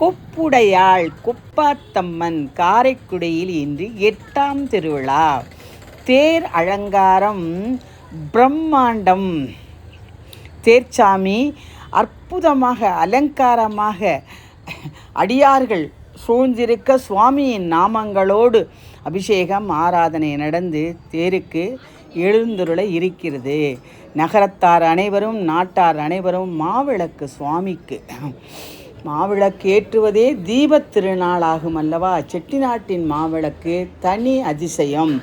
கொப்புடையாள் குப்பாத்தம்மன் காரைக்குடியில் இன்று எட்டாம் திருவிழா. தேர் அலங்காரம் பிரம்மாண்டம். தேர்ச்சாமி அற்புதமாக அலங்காரமாக அடியார்கள் சூழ்ந்திருக்க சுவாமியின் நாமங்களோடு அபிஷேகம் ஆராதனை நடந்து தேருக்கு எழுந்துருள இருக்கிறது. நகரத்தார் அனைவரும் நாட்டார் அனைவரும் மாவிளக்கு சுவாமிக்கு. மாவிளக்கு ஏற்றுவதே தீபத் திருநாளாகும் அல்லவா? செட்டிநாட்டின் மாவிளக்கு தனி அதிசயம்.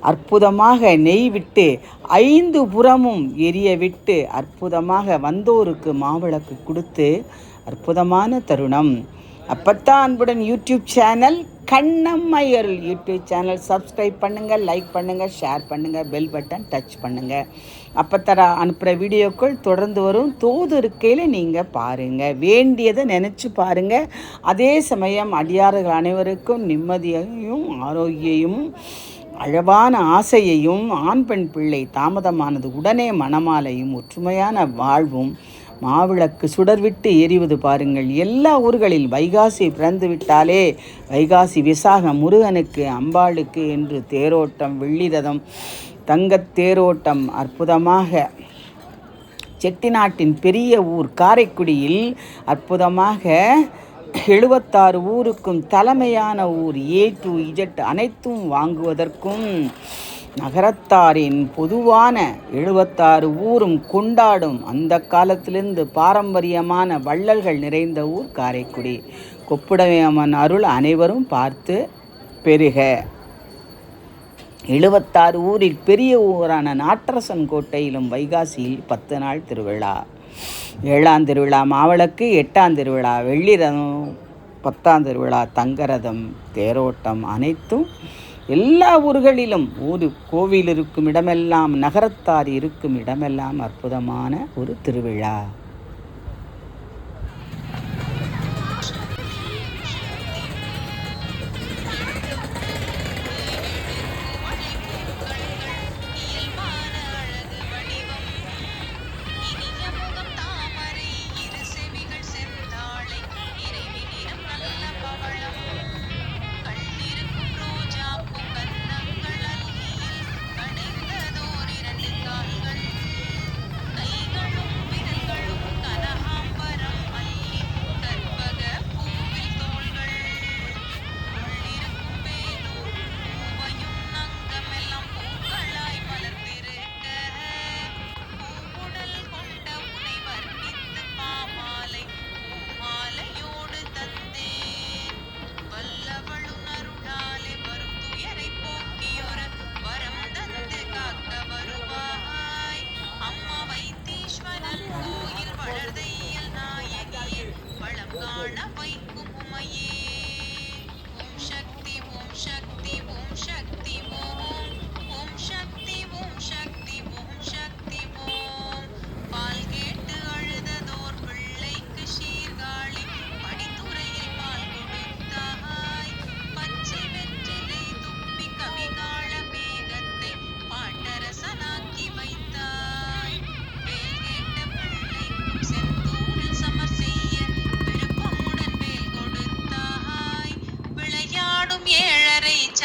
அற்புதமாக நெய் விட்டு ஐந்து புறமும் எரிய விட்டு அற்புதமாக வந்தோருக்கு மாவிளக்கு கொடுத்து அற்புதமான தருணம். அப்பத்தான் அன்புடன் YouTube channel Kannammaiyar YouTube channel subscribe பண்ணுங்கள் லைக் பண்ணுங்கள் ஷேர் பண்ணுங்கள் பெல் பட்டன் டச் பண்ணுங்கள் அப்பத்தர அனுப்புகிற வீடியோக்கள் தொடர்ந்து வரும். தோது இருக்கையில் நீங்கள் பாருங்கள் வேண்டியதை நினச்சி பாருங்கள் அதே சமயம் அடியார்கள் அனைவருக்கும் நிம்மதியையும் ஆரோக்கியமும் அழவான ஆசையையும் ஆண் பெண் பிள்ளை தாமதமானது உடனே மணமாலையும் ஒற்றுமையான வாழ்வும் மாவிளக்கு சுடர்விட்டு எரிவது பாருங்கள். எல்லா ஊர்களில் வைகாசி பிறந்து விட்டாலே வைகாசி விசாகம் முருகனுக்கு அம்பாளுக்கு என்று தேரோட்டம் வெள்ளிரதம் தங்கத் தேரோட்டம் அற்புதமாக. செட்டிநாட்டின் பெரிய ஊர் காரைக்குடியில் அற்புதமாக எழுபத்தாறு ஊருக்கும் தலைமையான ஊர் ஏ டு இஜட் அனைத்தும் வாங்குவதற்கும் நகரத்தாரின் பொதுவான எழுபத்தாறு ஊரும் கொண்டாடும் அந்த காலத்திலிருந்து பாரம்பரியமான வள்ளல்கள் நிறைந்த ஊர் காரைக்குடி. கொப்புடையம்மன் அருள் அனைவரும் பார்த்து பெருக. எழுபத்தாறு ஊரில் பெரிய ஊரான நாட்டரசன் கோட்டையிலும் வைகாசியில் பத்து நாள் திருவிழா. ஏழாம் திருவிழா மாவளக்கு எட்டாம் திருவிழா வெள்ளிரதம் பத்தாம் திருவிழா தங்கரதம் தேரோட்டம் அனைத்தும் எல்லா ஊர்களிலும் ஊர் கோவில் இருக்கும் இடமெல்லாம் நகரத்தார் இருக்கும் இடமெல்லாம் அற்புதமான ஒரு திருவிழா. வளம்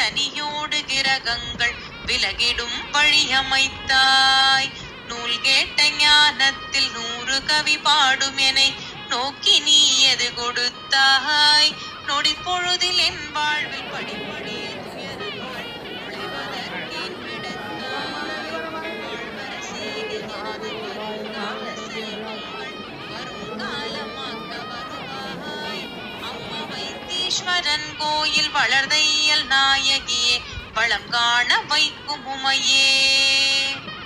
சனியோடு கிரகங்கள் விலகிடும் வழியமைத்தாய். நூல் கேட்ட ஞானத்தில் நூறு கவி பாடும் என நோக்கி நீ எது கொடுத்தாய்? நொடி பொழுதில் என் வாழ்வில் படிப்படி வைத்தீஸ்வரன் கோயில் வளர்தையல் நாயகியே வளம் காண வைக்கும் உமையே.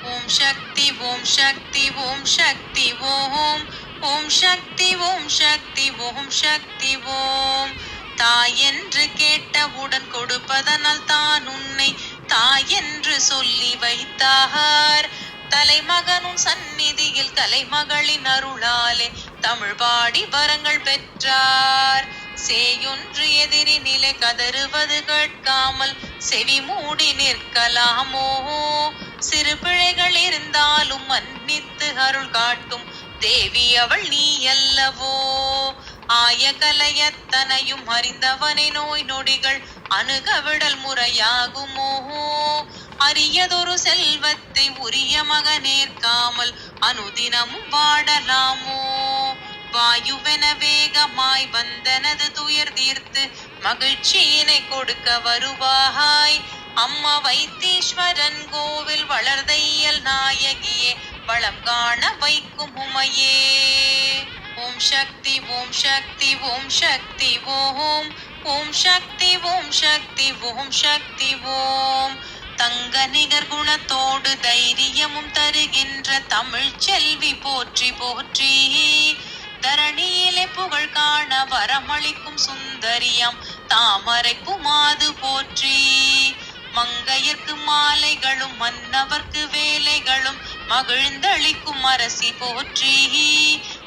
ஓம் சக்தி ஓம் சக்தி ஓம் சக்தி ஓம். ஓம் சக்தி ஓம் சக்தி ஓம் சக்தி ஓம். தாய் என்று கேட்டவுடன் கொடுப்பதனால் தான் உன்னை தாய் என்று சொல்லி வைத்தார். தலைமகனும் சந்நிதியில் கலைமகளின் அருளாலே தமிழ் பாடி வரங்கள் பெற்றார். சேயொன்று எதிரி நிலை கதறுவது கேட்காமல் செவி மூடி நிற்கலாமோ? சிறு பிழைகள் இருந்தாலும் மன்னித்து அருள் காட்டும் தேவி அவள் நீ அல்லவோ? ஆய கலையத்தனையும் அறிந்தவனை நோய் நொடிகள் அணுகவிடல் முறையாகுமோ? அரியதொரு செல்வத்தை உரிய மகனேற்காமல் அனுதினமும் வாடலாமோ? வாயுவென வேகமாய் வந்தனது துயர் தீர்த்து மகிழ்ச்சியினை கொடுக்க வருவாய். அம்மா வைத்தீஸ்வரன் கோவில் வளர்தையல் நாயகியே வளம் காண வைக்கும் உமையே. ஓம் சக்தி ஓம் சக்தி ஓம் சக்தி ஓம். ஓம் சக்தி ஓம் சக்தி ஓம் சக்தி ஓம். தங்க நிகர் குணத்தோடு தைரியமும் தருகின்ற தமிழ் செல்வி போற்றி போற்றி. தரணியிலே புகழ் காண வரமளிக்கும் சுந்தரியம் தாமரைக்கு மாது போற்றி. மங்கையர்க்கு மாலைகளும் மன்னவர்க்கு வேலைகளும் மகிழ்ந்தளிக்கும் அரசி போற்றி.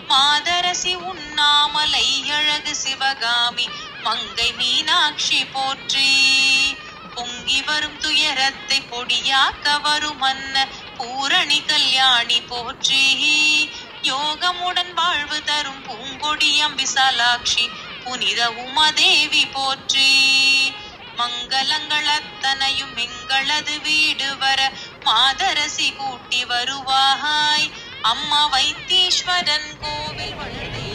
மாதரசி உண்ணாமலை அழகு சிவகாமி மங்கை மீனாட்சி போற்றி. பொங்கி வரும் துயரத்தை பொடியாக்க வரும் மன்ன பூரணி கல்யாணி போற்றி. யோகமுடன் வாழ்வு தரும் பூங்கொடியம் விசாலாட்சி புனித உமாதேவி போற்றி. மங்களங்கள் அத்தனையும் எங்களது வீடு வர மாதரசி கூட்டி வருவாய். அம்மா வைத்தீஸ்வரன் கோவில் வளர்ந்தே.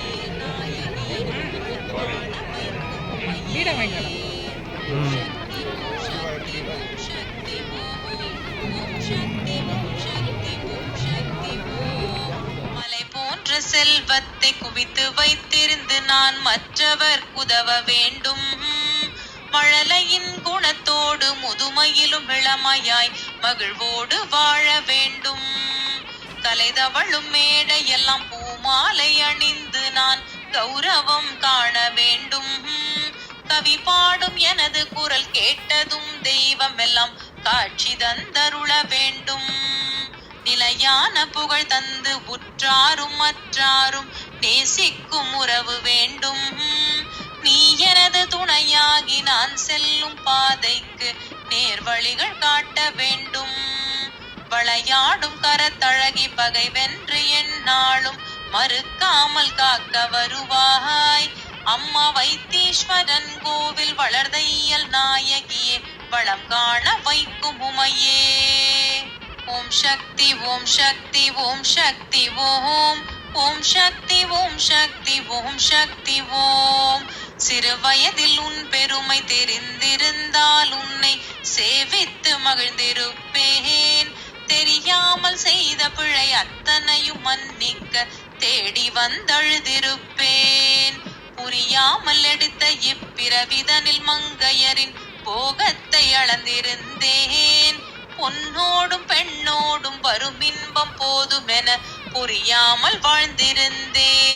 செல்வத்தை குவித்து வைத்திருந்து நான் மற்றவர் உதவ வேண்டும். மழலையின் குணத்தோடு முதுமையிலும் இளமையாய் மகிழ்வோடு வாழ வேண்டும். கலைதவளும் மேடையெல்லாம் பூமாலை அணிந்து நான் கௌரவம் காண வேண்டும். கவி பாடும் எனது குரல் கேட்டதும் தெய்வம் எல்லாம் காட்சி தந்தருள வேண்டும். நிலையான புகழ் தந்து உற்றாரும் மற்றாரும் நேசிக்கும் உறவு வேண்டும். நீ எனது துணையாகி நான் செல்லும் பாதைக்கு நேர்வழிகள் காட்ட வேண்டும். வளையாடும் கரத்தழகி பகை வென்று என்னாலும் மறுக்காமல் காக்க வருவாய். அம்மா வைத்தீஸ்வரன் கோவில் வளர்தையல் நாயகியே வளம் காண வைக்கும் உமையே. ஓம் சக்தி ஓம் சக்தி ஓம் சக்தி ஓம். ஓம் சக்தி ஓம் சக்தி ஓம் சக்தி ஓம். சிறு வயதில் உன் பெருமை தெரிந்திருந்தால் உன்னை சேவித்து மகிழ்ந்திருப்பேன். தெரியாமல் செய்த பிழை அத்தனையும் மன்னிக்க தேடி வந்தழுதிருப்பேன். புரியாமல் எடுத்த இப்பிறவிதனில் மங்கையரின் போகத்தை அளந்திருந்தேன். பொன்னோடும் பெண்ணோடும் வரும் இன்பம் போதுமென புரியாமல் வாழ்ந்திருந்தேன்.